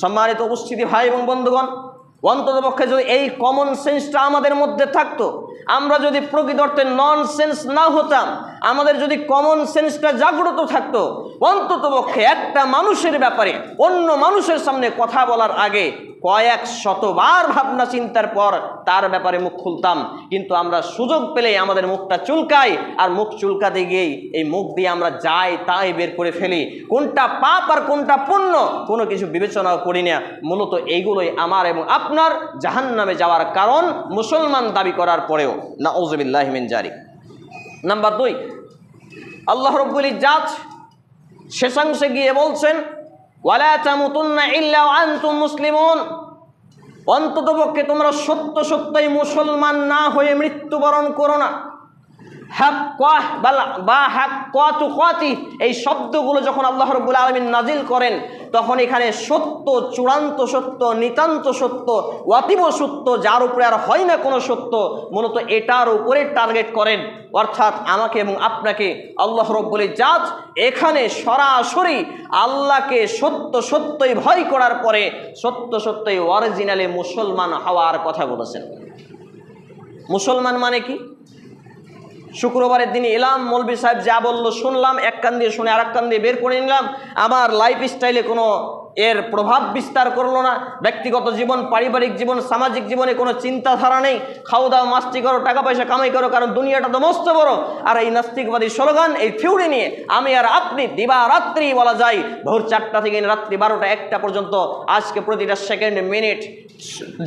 সম্মানিত উপস্থিতি ভাই এবং বন্ধুগণ অন্তত পক্ষে যদি এই কমন সেন্সটা আমাদের মধ্যে থাকতো, আমরা যদি প্রকৃত অর্থে নন সেন্স না হতাম আমাদের যদি কমন সেন্সটা জাগ্রত থাকতো, অন্তত পক্ষে একটা মানুষের ব্যাপারে, অন্য মানুষের সামনে কথা বলার আগে কয়েক শতবার ভাবনা চিন্তার পর তার ব্যাপারে মুখ খুলতাম। কিন্তু আমরা সুযোগ পেলেই আমাদের মুখটা চুলকাই, আর মুখ চুলকাতে গিয়েই এই মুখ দিয়ে আমরা যাই, তাই বের করে ফেলি। কোনটা পাপ আর কোনটা পুণ্য, কোনো কিছু বিবেচনাও করি না। মূলত এইগুলোই আমার এবং আপনার জাহান নামে যাওয়ার কারণ মুসলমান দাবি করার পরেও। না ওজবিল্লাহমিন জারি নাম্বার দুই, আল্লাহ রব্বুল ইজাজ শেষাংশে গিয়ে বলছেন মুসলিমুন। অন্ততপক্ষে তোমরা সত্য সত্যই মুসলমান না হয়ে মৃত্যুবরণ করো না। এই শব্দগুলো যখন আল্লাহ রব্বুল আলমিন নাজিল করেন, তখন এখানে সত্য, চূড়ান্ত সত্য, নিতান্ত সত্য, অতীব সত্য, যার উপরে আর হয় না কোনো সত্য, মূলত এটার উপরে টার্গেট করেন। অর্থাৎ আমাকে এবং আপনাকে আল্লাহ রব্বুল জাজ এখানে সরাসরি আল্লাহকে সত্য সত্যই ভয় করার পরে, সত্য সত্যই অরিজিনালি মুসলমান হওয়ার কথা বলেছেন। মুসলমান মানে কি? শুক্রবারের দিন এলাম মৌলবি সাহেব যা বলল শুনলাম, এক কান দিয়ে শুনে আর এক কান দিয়ে বের করে নিলাম। আমার লাইফ স্টাইলে কোনো এর প্রভাব বিস্তার করল না। ব্যক্তিগত জীবন, পারিবারিক জীবন, সামাজিক জীবনে কোনো চিন্তাধারা নেই। খাওয়া দাওয়া মাস্তি করো টাকা পয়সা কামাই করো, কারণ দুনিয়াটা তো মস্ত বড়। আর এই নাস্তিকবাদী স্লোগান, এই থিউরি নিয়ে আমি আর আপনি দিবা রাত্রি বলা যায়। ভোর চারটা থেকে রাত্রি বারোটা, একটা পর্যন্ত। আজকে প্রতিটা সেকেন্ড, মিনিট,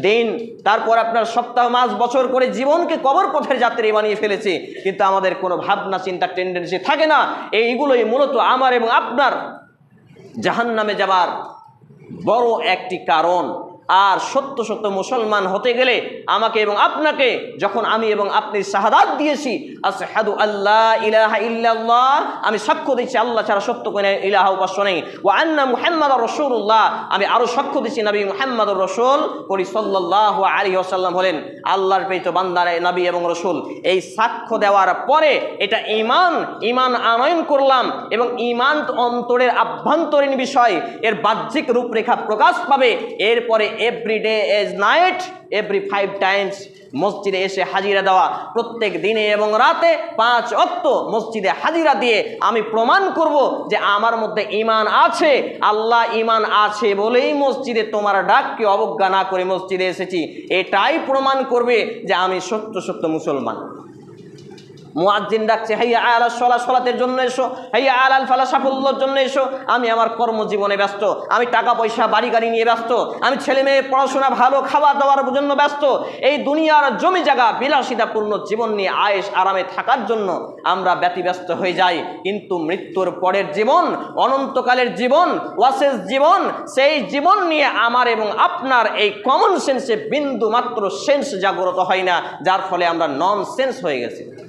দিন, তারপর আপনার সপ্তাহ, মাস, বছর করে জীবনকে কবর পথের যাত্রী বানিয়ে ফেলেছে। কিন্তু আমাদের কোনো ভাবনা, চিন্তা টেন্ডেন্সি থাকে না। এইগুলোই মূলত আমার এবং আপনার জাহান নামে যাবার বড় একটি কারণ আর সত্য সত্য মুসলমান হতে গেলে আমাকে এবং আপনাকে যখন আমি এবং আপনি শাহাদাত দিয়েছি আসহাদু আল্লাহ ইলাহা ইল্লাল্লাহ, আমি সাক্ষ্য দিচ্ছি, আল্লাহ ছাড়া সত্য কোনো ইলাহা উপাস্য নেই। ও আন্না মুহাম্মদ রসুল্লাহ আমি আরও সাক্ষ্য দিচ্ছি, নবী মুহাম্মদ রসুল করি সাল্লাহ আলী আসাল্লাম হলেন আল্লাহর পেত বান্দারে নবী এবং রসুল। এই সাক্ষ্য দেওয়ার পরে এটা ইমান ইমান আনয়ন করলাম এবং ইমান অন্তরের আভ্যন্তরীণ বিষয়, এর বাহ্যিক রূপরেখা প্রকাশ পাবে। এরপরে every day each night every five times মসজিদে এসে হাজিরা দেওয়া প্রত্যেক দিনে এবং রাতে পাঁচ অক্ত মসজিদে হাজিরা দিয়ে আমি প্রমাণ করব যে আমার মধ্যে ইমান আছে। আল্লাহ ইমান আছে বলেই মসজিদে তোমার ডাককে অবজ্ঞা না করে মসজিদে এসেছি। এটাই প্রমাণ করবে যে আমি সত্য সত্য মুসলমান। মুয়াজ্জিন ডাকছে হাইয়া আলা সলা, সলাতের জন্য এসো হাইয়া আলাল ফালা সাফল্যর জন্য এসো। আমি আমার কর্মজীবনে ব্যস্ত, আমি টাকা পয়সা বাড়ি গাড়ি নিয়ে ব্যস্ত, আমি ছেলে মেয়ে, পড়াশোনা ভালো খাওয়া দাওয়ার জন্য ব্যস্ত। এই দুনিয়ার জমি জায়গা বিলাসিতাপূর্ণ জীবন নিয়ে আয়েস আরামে থাকার জন্য আমরা ব্যতিব্যস্ত হয়ে যাই। কিন্তু মৃত্যুর পরের জীবন, অনন্তকালের জীবন ওয়াসেস জীবন, সেই জীবন নিয়ে আমার এবং আপনার এই কমন সেন্সে বিন্দু মাত্র সেন্স জাগ্রত হয় না, যার ফলে আমরা নন সেন্স হয়ে গেছি।